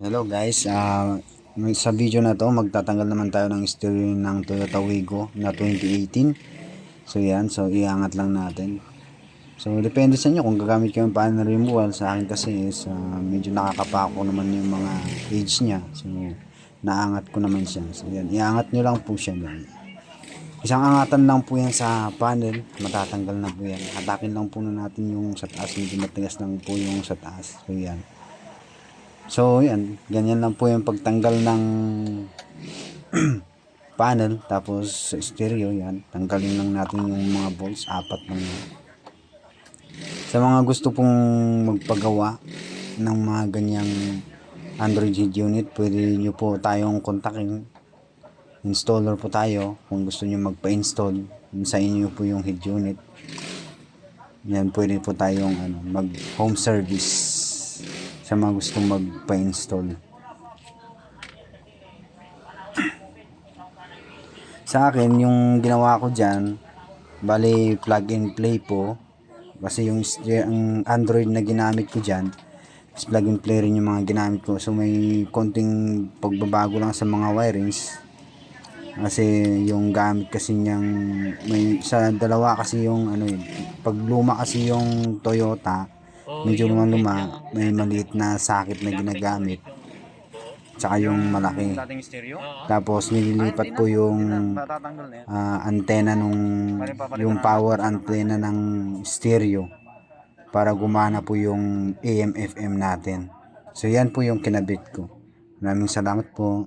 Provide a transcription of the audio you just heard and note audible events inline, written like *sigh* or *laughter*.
Hello guys, ah sa video na to magtatanggal naman tayo ng stereo ng Toyota Wigo na 2018. So yan, so iangat lang natin. So depende sa inyo kung gagamit kayo ng panel removal. Sa akin kasi is ah, medyo nakakapako naman yung mga age niya. So naangat ko naman siya. So yan, iangat nyo lang po siya yan. Isang angatan lang po yan sa panel, matatanggal na po yan. Hatakin lang po na natin yung sa taas, medyo matigas lang po yung sa taas. So yan. So, yan. Ganyan lang po yung pagtanggal ng *clears throat* panel. Tapos, stereo, yan. Tanggalin lang natin yung mga bolts. Apat lang yan. Sa mga gusto pong magpagawa ng mga ganyang Android head unit, pwede nyo po tayong kontakin. Installer po tayo kung gusto nyo magpa-install sa inyo po yung head unit. Yan, pwede po tayong ano, mag home service sa mga gustong magpa-install. Sa akin, yung ginawa ko dyan, bali plug and play po. Kasi yung, ang Android na ginamit ko dyan, is plug and play rin yung mga ginamit ko. So may konting pagbabago lang sa mga wirings. Kasi yung gamit kasi niyang, may, sa dalawa kasi yung ano yun, pag luma kasi yung Toyota, medyo luma luma, may maliit na sakit na ginagamit. Tsaka yung malaki. Tapos nililipat ko yung ah, antena nung yung power antenna ng stereo para gumana po yung AM FM natin. So yan po yung kinabit ko. Maraming salamat po.